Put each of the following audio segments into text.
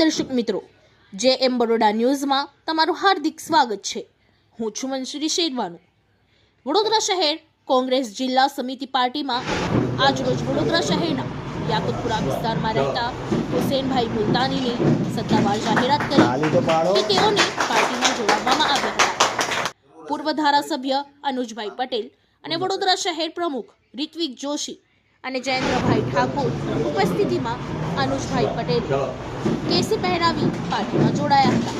દર્શક મિત્રો જે એમ બરોડા ન્યૂઝમાં તમારું હાર્દિક સ્વાગત છે. હું છું મનસુરી શેરવાનું. વડોદરા શહેર કોંગ્રેસ જિલ્લા સમિતિ પાર્ટીમાં આજરોજ વડોદરા શહેરના યાકુતપુરા વિસ્તારમાં રહેતા હુસેનભાઈ મુલતાનીની સત્તાવાર જાહેરાત કરી કે તેઓને પાર્ટીમાં જોડાવવામાં આવ્યા હતા. પૂર્વ ધારાસભ્ય અનુજભાઈ પટેલ અને વડોદરા શહેર પ્રમુખ રિત્વિક જોશી અને જયેન્દ્રભાઈ ઠાકોર ઉપસ્થિતિમાં અનુજભાઈ પટેલ કેસી પહેરાવી પાર્ટીમાં જોડાયા હતા.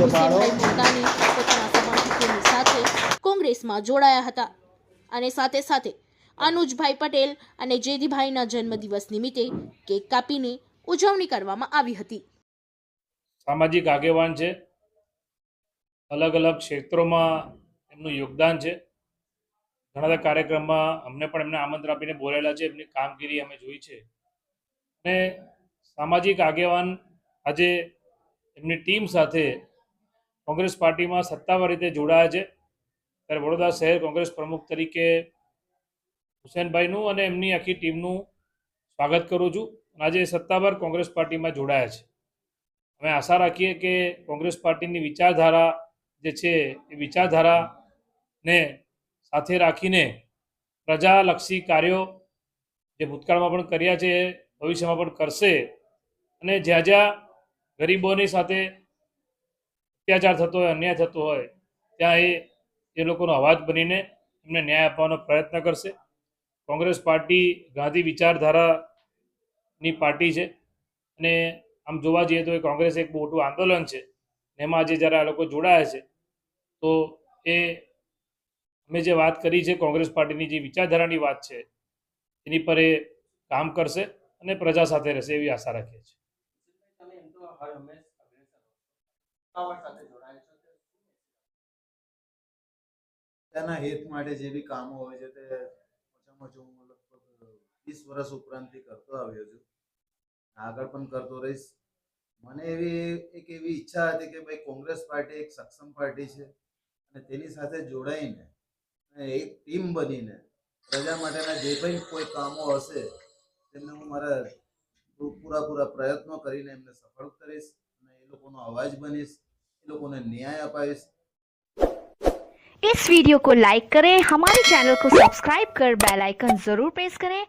હુસેનભાઈ મોદાની પોતાના સમર્થકોની સાથે કોંગ્રેસમાં જોડાયા હતા. અને સાથે સાથે અનુજભાઈ પટેલ અને જેદીભાઈના જન્મદિવસ નિમિત્તે કેક કાપીને ઉજવણી કરવામાં આવી હતી. સામાજિક આગેવાન છે. અલગ અલગ ક્ષેત્રોમાં એમનું યોગદાન છે. ઘણા બધા કાર્યક્રમમાં અમને પણ એમને આમંત્રણ આપીને બોલેલા છે. એમની કામગીરી અમે જોઈ છે. અને સામાજિક આગેવાન આજે એમની ટીમ સાથે કોંગ્રેસ પાર્ટીમાં સત્તાવાર રીતે જોડાયા છે. ત્યારે વડોદરા શહેર કોંગ્રેસ પ્રમુખ તરીકે હુસેનભાઈનું અને એમની આખી ટીમનું સ્વાગત કરું છું. આજે સત્તાવાર કોંગ્રેસ પાર્ટીમાં જોડાયા છે. અમે આશા રાખીએ કે કોંગ્રેસ પાર્ટીની વિચારધારા જે છે એ વિચારધારાને સાથે રાખીને પ્રજાલક્ષી કાર્યો જે ભૂતકાળમાં પણ કર્યા છે ભવિષ્યમાં પણ કરશે. અને જ્યાં જ્યાં ગરીબોની સાથે અત્યાચાર થતો હોય, અન્યાય થતો હોય, ત્યાં એ એ લોકોનો અવાજ બનીને એમને ન્યાય આપવાનો પ્રયત્ન કરશે. કોંગ્રેસ પાર્ટી ગાંધી વિચારધારાની પાર્ટી છે. અને આમ જોવા જઈએ તો એ કોંગ્રેસ એક મોટું આંદોલન છે. એમાં આજે જ્યારે આ લોકો જોડાયા છે, તો એ, અમે જે વાત કરી છે કોંગ્રેસ પાર્ટીની જે વિચારધારાની વાત છે, એની પર એ કામ કરશે. અને પ્રજા સાથે રહેશે એવી આશા રાખીએ છીએ. તેના હિત માટે જે બી કામો હોય છે તે ઓછામાં ઓછું હું લગભગ વીસ વર્ષ ઉપરાંતથી કરતો આવ્યો છું. આગળ પણ કરતો રહીશ. મને એવી એક એવી ઈચ્છા હતી કે ભાઈ કોંગ્રેસ પાર્ટી એક સક્ષમ પાર્ટી છે અને તેની સાથે જોડાઈને એક ટીમ બનીને પ્રજા માટેના જે પણ કોઈ કામો હશે તેમને હું મારા પૂ- પૂરા પૂરા પ્રયત્નો કરીને એમને સફળ કરીશ અને એ લોકોનો અવાજ બનીશ એ લોકોને ન્યાય અપાવીશ इस वीडियो को लाइक करें हमारे चैनल को सब्सक्राइब कर बेल आइकन जरूर प्रेस करें